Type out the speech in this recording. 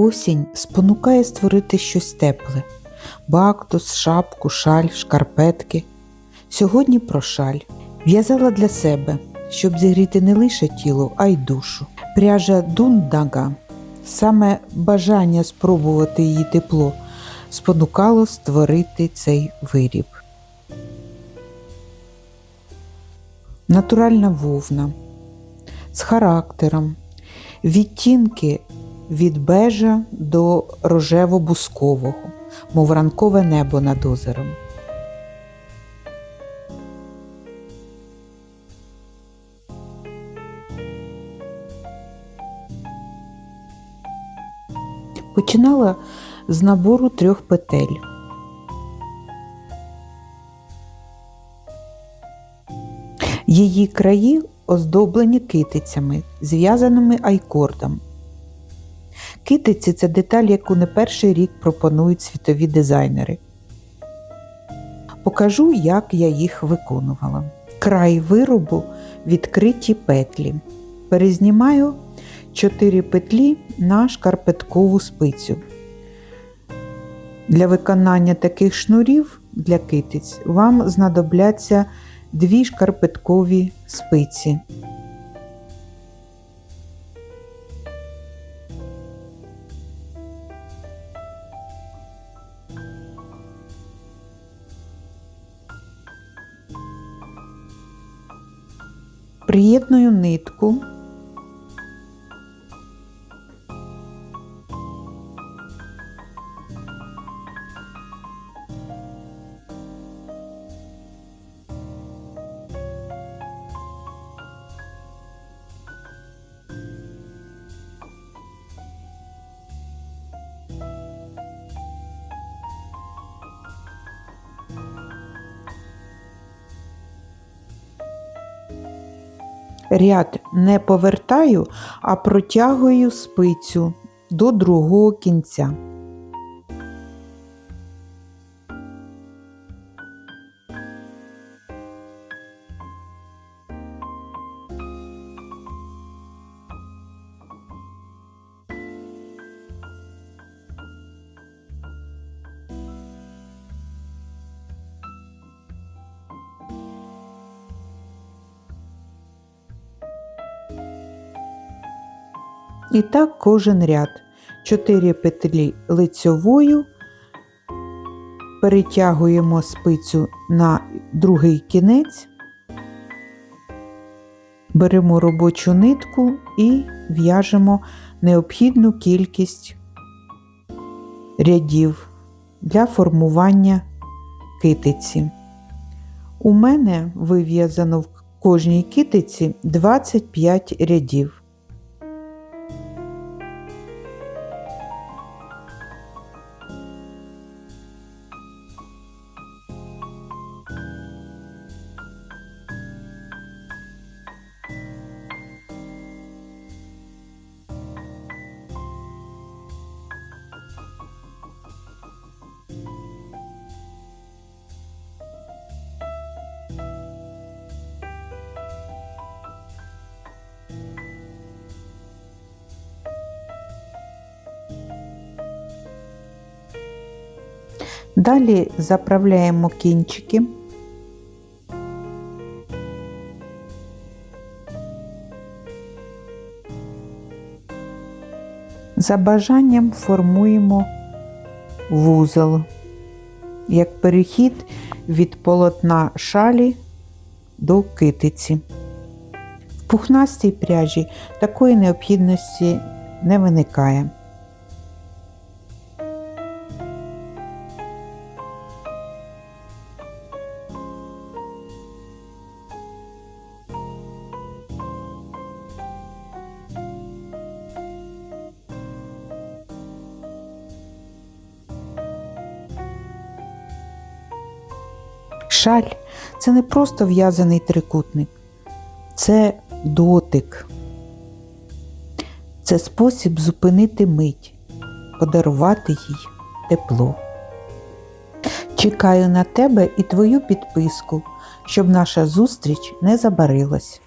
Осінь спонукає створити щось тепле: бактус, шапку, шаль, шкарпетки. Сьогодні про шаль. В'язала для себе, щоб зігріти не лише тіло, а й душу. Пряжа дундага. Саме бажання спробувати її тепло спонукало створити цей виріб. Натуральна вовна з характером, відтінки від бежа до рожево-бускового, мов ранкове небо над озером. Починала з набору трьох петель. Її краї оздоблені китицями, зв'язаними айкордом. Китиці це деталь, яку не перший рік пропонують світові дизайнери. Покажу, як я їх виконувала. Край виробу відкриті петлі. Перезнімаю 4 петлі на шкарпеткову спицю. Для виконання таких шнурів для китиць вам знадобляться дві шкарпеткові спиці. Приєдную нитку. Ряд не повертаю, а протягую спицю до другого кінця. І так кожен ряд. 4 петлі лицьовою, перетягуємо спицю на другий кінець, беремо робочу нитку і в'яжемо необхідну кількість рядів для формування китиці. У мене вив'язано в кожній китиці 25 рядів. Далі заправляємо кінчики. За бажанням формуємо вузол, як перехід від полотна шалі до китиці. В пухнастій пряжі такої необхідності не виникає. Шаль це не просто в'язаний трикутник, це дотик. Це спосіб зупинити мить, подарувати їй тепло. Чекаю на тебе і твою підписку, щоб наша зустріч не забарилась.